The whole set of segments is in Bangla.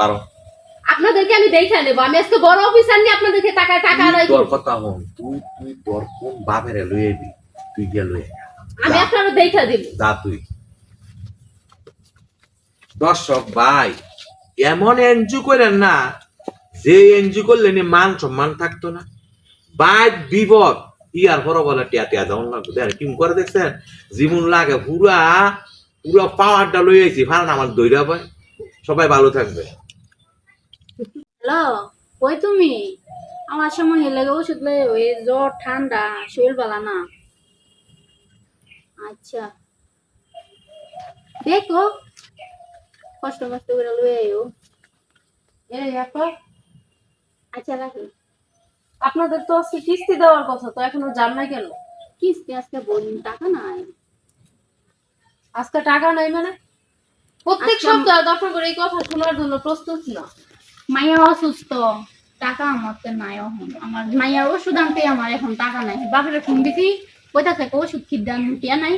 পারো। আপনাদেরকে আমি দেখে নেব। আমি আজকে বড় অফিসার নিয়ে আপনাদেরকে টাকা টাকা আদায় তোর কথা হন তুই তুই তোর কোন বাপের লই আইবি? তুই গিয়া লই আমি আপনারা দেখে দেব। যা তুই। দর্শক ভাই এমন এনজু করেন না যে এনজু করলে মান সম্মান থাকতো না। বাইক বিপদ ইয়ার পর বলে টিয়া টিয়া দেওয়ান লাগবে। দেখেন কিম করে দেখছেন? জীবন লাগে পুরা পুরা পাওয়ারটা লই আইছি। ফারান আমার দইরা পায় সবাই ভালো থাকবে। হ্যালো কই তুমি? আমার সময় লাগে ওষুধ লয়ে ওই জ্বর ঠান্ডা শরীর বালা না। আচ্ছা। দেখো কষ্ট মষ্ট করে লয়ে আইও এই আপা আচ্ছা রাখি আপনাদের তো আজকে কিস্তি দেওয়ার কথা তো এখনও জান না কেন? কিস্তি আজকে বলুন টাকা নাই। আজকে টাকা নাই মানে? প্রত্যেক সপ্তাহে সপ্তাহ দফা করে এই কথা শোনার জন্য প্রস্তুত না। মাইয়া অসুস্থ। টাকা আমার তো নাই এখন। আমার মাইয়ার ওষুধ আনতে আমার এখন টাকা নাই। বাপের ফোন দিছি কোথা থেকে ওষুধ খিদান টিয়া নাই।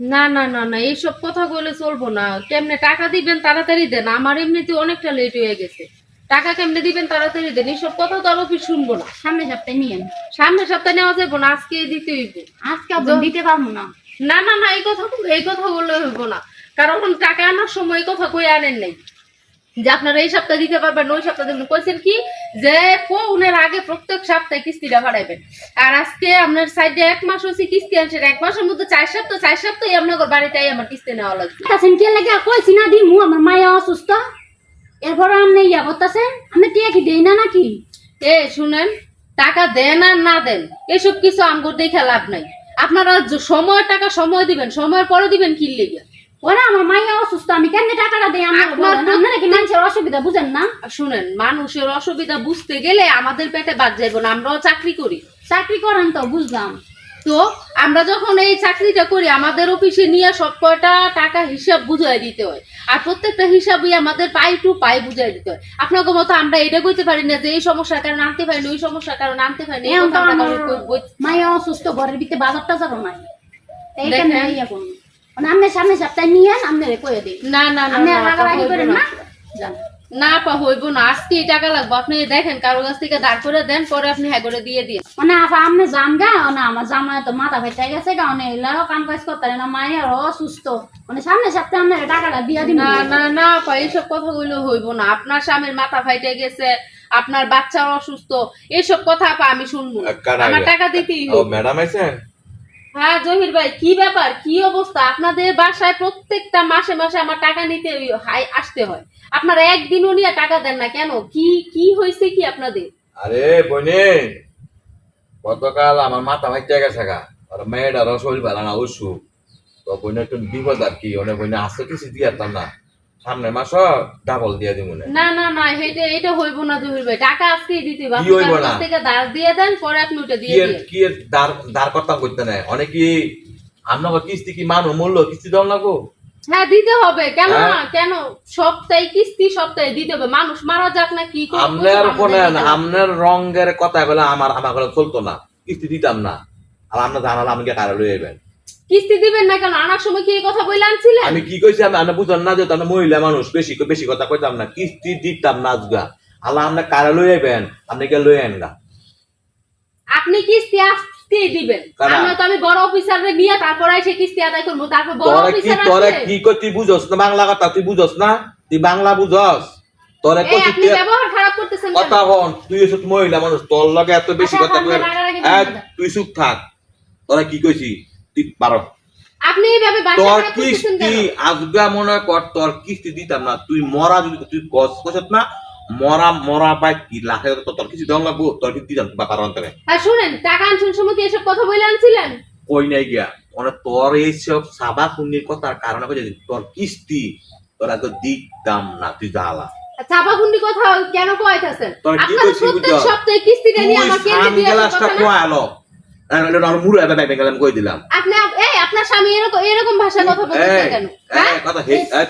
না না না না এইসব কথা বলে চলবো না। কেমনে টাকা দিবেন তাড়াতাড়ি দেন। আমার এমনিতে অনেকটা লেট হয়ে গেছে। টাকা কেমনে দিবেন তাড়াতাড়ি দেন? এইসব কথা তো আর অফিস শুনব না। সামনে সপ্তাহে নিয়ে সামনের সপ্তাহে নেওয়া যাব না আজকে দিতে হইব। আজকে আবার দিতে পারব না। না না না এই কথা এই কথা বললে হইব না। কারণ টাকা আনার সময় কথা কই আনেন নাই? যে আপনারা এই সপ্তাহে দিতে পারবেন ওই সপ্তাহে দেবেন। কইছেন কি? যে পৌনের আগে প্রত্যেক সপ্তাহে কিস্তিটা বাড়াইবেন। আর আজকে আপনার সাইডে এক মাস হচ্ছে কিস্তি আনছেন এক মাসের মধ্যে চার সপ্তাহ চার সপ্তাহে আপনার বাড়িতে আমার কিস্তি নেওয়া লাগবে। কাছেন কে লাগে? কইছি না দিমু আমার মায়া অসুস্থ। এরপর আমনে ইয়া করতেছেন? আমি টিয়া কি দেই না নাকি? এ শুনেন টাকা দেন আর না দেন এসব কিছু আমগো দেখে লাভ নাই। আপনারা সময় টাকা সময় দিবেন সময়ের পরে দিবেন কি লেগে? ওরা আমার মায়া অসুস্থ আমি কেন টাকাটা দেই? আমার আপনারা কি মানুষের অসুবিধা বুঝেন না? শুনেন মানুষের অসুবিধা বুঝতে গেলে আমাদের পেটে বাদ যাইব না আমরাও চাকরি করি। চাকরি করেন তো বুঝলাম। তো আমরা যখন এই চাকরিটা করি আমাদের অফিসে নিয়ে সব কয়টা টাকা হিসাব বুঝাই দিতে হয়। আর প্রত্যেকটা হিসাবই আমাদের পাই টু পাই বুঝাই দিতে হয়। আপনাকে মতো আমরা এটা কইতে পারি না যে এই সমস্যার কারণে আনতে পারি না ওই সমস্যার কারণে আনতে পারি না এই এখন তো কথা আমরা আমার কারোর কই- বই- মায়া অসুস্থ ঘরের ভিতরে বাজার টাজারও নাই এইখানে দেখেন। ইয়া করুন মানে আপনি সামনে সপ্তাহে নিয়ে আপনি কয়ে দিই। না না না আপনি রাগারাগি করেন না। না? যান না পা হইব না। আজকে এই টাকা লাগবে আপনি দেখেন কারও কাছ থেকে দাঁড় করে দেন পরে আপনি হ্যাঁ করে দিয়ে দিন। মানে আপা আপনি যান গা না আমার জামাই তো মাথা ফেটে গেছে গা অনেক এলাও কাম কাজ করতে পারে না মায়ের অসুস্থ। মানে সামনে সপ্তাহে আপনার টাকাটা দিয়া দিন। না না না পা এইসব কথাগুলো হইব না। আপনার স্বামীর মাথা ফাইটে গেছে আপনার বাচ্চা অসুস্থ এইসব কথা আপা আমি শুনব। আমার টাকা দিতেই ও হবে ম্যাডাম আইছেন? হ্যাঁ জহির ভাই, কি ব্যাপার? কি অবস্থা? আপনাদের বাসায় প্রত্যেকটা মাসে মাসে আমার টাকা নিতে হাই- আসতে হয়। আপনারা একদিনও নিয়ে টাকা দেন না কেন? কি কি হয়েছে কি আপনাদের? আরে, বইনে, গতকাল আমার মাথা ভাইটা গেছে গা। আর মেয়েটা শরীর ভালো না, অসুখ। তো বইনে একটু বিপদ আর কি, অনেক বইনে আসতে কিছু দিয়ে না। সামনে মাস ডাবল দিয়ে দিব না। না না না এটা এটা হইব না জহির ভাই টাকা আজকেই দিতে হবে কি আপনি হইব কারও না? কাছ থেকে ধার দিয়ে দেন পরে আপনি ওটা দিয়ে দিন কি করতাম করতে অনেকে আপনার কিস্তি কি মানুষ মূল্য কিস্তি দেওয়া লাগবো হ্যাঁ দিতে হবে। কেন? হ্যাঁ? না কেন? সপ্তাহে কিস্তি সপ্তাহে দিতে হবে। মানুষ মারা যাক না কি করব, আপনার কোনে আপনার রঙের কথা বলে আমার আমার ঘরে চলতো না। কিস্তি দিতাম না। আর আপনার জানালে আমাকে কারও লয়ে যাবেন কিস্তি দিবেন না কেন? আনার সময় কি এই কথা বলে আনছিলেন? আমি কি কইছি? আমি আপনি বুঝলেন না যে আপনি মহিলা মানুষ। বেশি বেশি কথা কইতাম না। কিস্তি দিতাম না আজগা। আল্লাহ আপনি কারে লই আইবেন? আপনি কে লই আইন না আপনি কিস্তি আজকেই দিবেন? আমরা তো আমি বড় অফিসারে নিয়ে তারপর এসে কিস্তি আদায় করব। তারপর বড় অফিসার তোরে কি কই? তুই বুঝস না বাংলা কথা? তুই বুঝস না? তুই বাংলা বুঝস? তোরে ব্যবহার খারাপ করতেছেন কথা হন তুই এসব মহিলা মানুষ। তোর লগে এত বেশি আচ্ছা, কথা কই। তুই চুপ থাক। তোরা কি কইছি? তুই পারো আপনি এইভাবে তোর কিস্তি কেন? মনে কর তোর কিস্তি দিতাম না। তুই মরা যদি তুই গছ কষত না মরা মরা পাই কি লাখে তো তোর কিছু দেওয়া লাগবো? তোর কিস্তি দিতাম বাপার অন্তরে। আর শুনেন টাকা আনছেন সময় এসব কথা বলে আনছিলেন? কই নাই গিয়া? মানে তোর এইসব সাবা কুন্ডির কথার কারণে কই তোর কিস্তি তোরা দিতাম না তুই জ্বালা। চাপাগুন্ডি কথা কেন কইতাছেন? আপনারা প্রত্যেক সপ্তাহে কিস্তিটা নিয়ে আমার কেন্দ্রে দিয়ে কথা না? কই দিলাম এই আপনার স্বামী এরকম এরকম ভাষায় কথা বলতেছেন কেন হ্যাঁ